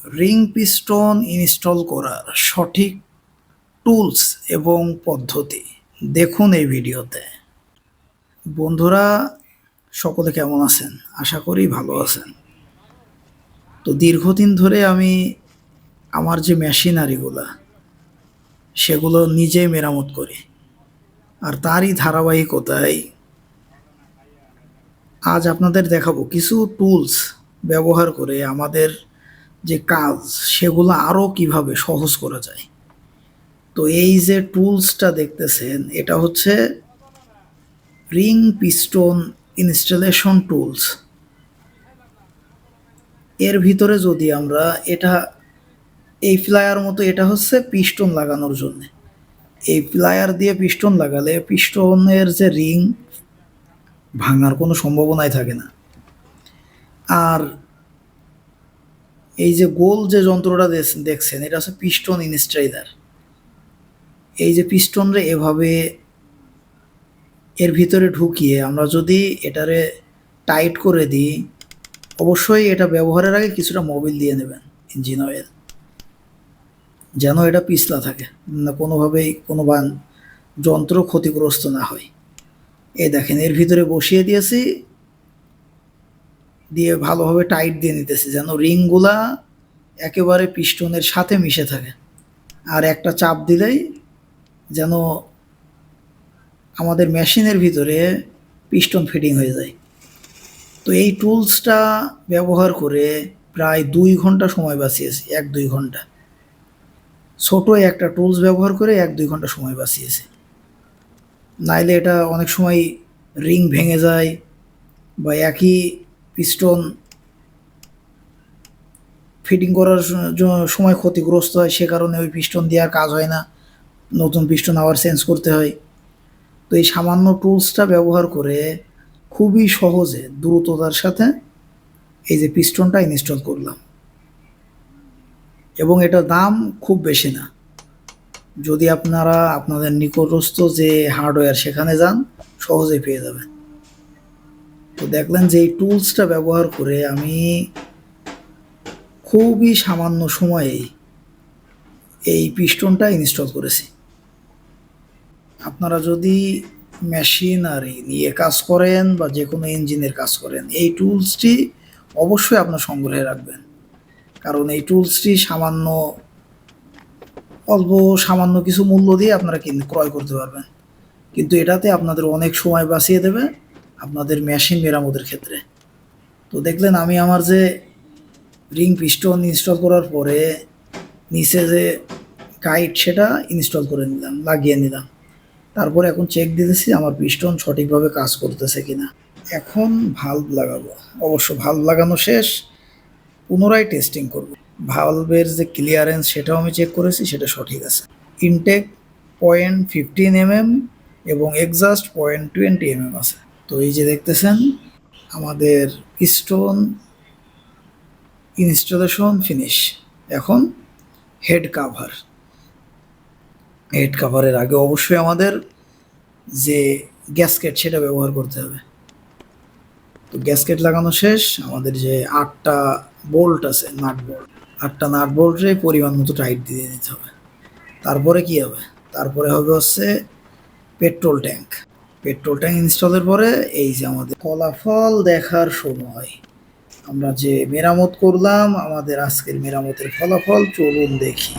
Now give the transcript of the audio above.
Ring piston install করার সঠিক tools এবং পদ্ধতি দেখুন এই ভিডিওতে। বন্ধুরা, সকলে কেমন আছেন? আশা করি ভালো আছেন। তো দীর্ঘদিন ধরে আমি আমার যে মেশিনারিগুলা, সেগুলো নিজেই মেরামত করি। আর তারই ধারাবাহিকতায় আজ আপনাদের দেখাবো কিছু টুলস ব্যবহার করে আমাদের যে কাজ সেগুলো আরও কীভাবে সহজ করা যায়। তো এই যে টুলসটা দেখতেছেন, এটা হচ্ছে রিং পিস্টন ইনস্টলেশন টুলস। এর ভিতরে যদি আমরা এটা, এই ফ্লায়ার মতো এটা হচ্ছে পিস্টন লাগানোর জন্য। এই ফ্লায়ার দিয়ে পিস্টন লাগালে পিস্টনের যে রিং ভাঙার কোনো সম্ভাবনাই থাকে না। আর এই যে গোল যে যন্ত্রটা দেখ- দেখছেন, এটা হচ্ছে পিস্টন ইনস্ট্রাইদার এই যে পিস্টনরে এভাবে এর ভিতরে ঢুকিয়ে আমরা যদি এটারে টাইট করে দিই, অবশ্যই এটা ব্যবহারের আগে কিছুটা মোবিল দিয়ে নেবেন ইঞ্জিন অয়েল যেন এটা পিছলা থাকে, না কোনোভাবেই কোনো যন্ত্র ক্ষতিগ্রস্ত না হয়। এই দেখেন, এর ভিতরে বসিয়ে দিয়েছি দিয়ে ভালোভাবে টাইট দিয়ে নিতেছি, যেন রিংগুলা একেবারে পিস্টনের সাথে মিশে থাকে। আর একটা চাপ দিলেই যেন আমাদের মেশিনের ভিতরে পিস্টন ফিটিং হয়ে যায়। তো এই টুলসটা ব্যবহার করে প্রায় দুই ঘণ্টা সময় বাঁচিয়েছি, এক দুই ঘণ্টা। ছোট একটা টুলস ব্যবহার করে এক দুই ঘণ্টা সময় বাঁচিয়েছি। নাইলে এটা অনেক সময় রিং ভেঙে যায় বা একই পিস্টন ফিটিং করার সময় ক্ষতিগ্রস্ত হয়, সে কারণে ওই পিস্টন দেওয়ার কাজ হয় না। নতুন পিস্টন আবার চেঞ্জ করতে হয়। তো এই সামান্য টুলসটা ব্যবহার করে খুবই সহজে, দ্রুততার সাথে এই যে পিস্টনটা ইনস্টল করলাম। এবং এটার দাম খুব বেশি না। যদি আপনারা, আপনাদের নিকটস্থ যে হার্ডওয়্যার সেখানে যান, সহজেই পেয়ে যাবেন। তো দেখলেন যে এই টুলসটা ব্যবহার করে আমি খুবই সামান্য সময়েই এই পিস্টনটা ইনস্টল করেছি। আপনারা যদি মেশিনারি নিয়ে কাজ করেন বা যে কোনো ইঞ্জিনের কাজ করেন, এই টুলসটি অবশ্যই আপনার সংগ্রহে রাখবেন। কারণ এই টুলসটি সামান্য, অল্প সামান্য কিছু মূল্য দিয়ে আপনারা ক্রয় করতে পারবেন। কিন্তু এটাতে আপনাদের অনেক সময় বাঁচিয়ে দেবে। আপনাদের মেশিন মেরামতের ক্ষেত্রে। তো দেখলেন আমি আমার যে রিং পিস্টন ইনস্টল করার পরে নিচে যে গাইড সেটা ইনস্টল করে নিলাম, লাগিয়ে নিলাম। তারপরে এখন চেক দিতেছি আমার পিস্টন সঠিকভাবে কাজ করতেছে কিনা। এখন ভাল্ব লাগাবো। অবশ্য ভাল্ব লাগানো শেষ, পুনরায় টেস্টিং করব। ভালভের যে ক্লিয়ারেন্স সেটাও আমি চেক করেছি, সেটা সঠিক আছে। ইনটেক পয়েন্ট ফিফটিন এমএম এবং এক্সাস্ট পয়েন্ট টোয়েন্টি এমএম আছে। তো এই যে দেখতেছেন, আমাদের পিস্টন ইনস্টলেশন ফিনিশ এখন হেড কাভার হেড কাভারের আগে অবশ্যই আমাদের যে গ্যাসকেট সেটা ব্যবহার করতে হবে। তো গ্যাসকেট লাগানো শেষ, আমাদের যে আটটা বোল্ট আছে নাট বোল্ট আটটা নাট বোল্টে পরিমাণ মতো টাইট দিয়ে দিতে হবে। তারপরে কি হবে? তারপরে হবে হচ্ছে পেট্রোল ট্যাঙ্ক পেট্রোল ট্যাঙ্ক ইনস্টলের পরে এই যে আমাদের ফলাফল দেখার সময়। আমরা যে মেরামত করলাম, আমাদের আজকের মেরামতের ফলাফল চলুন দেখি।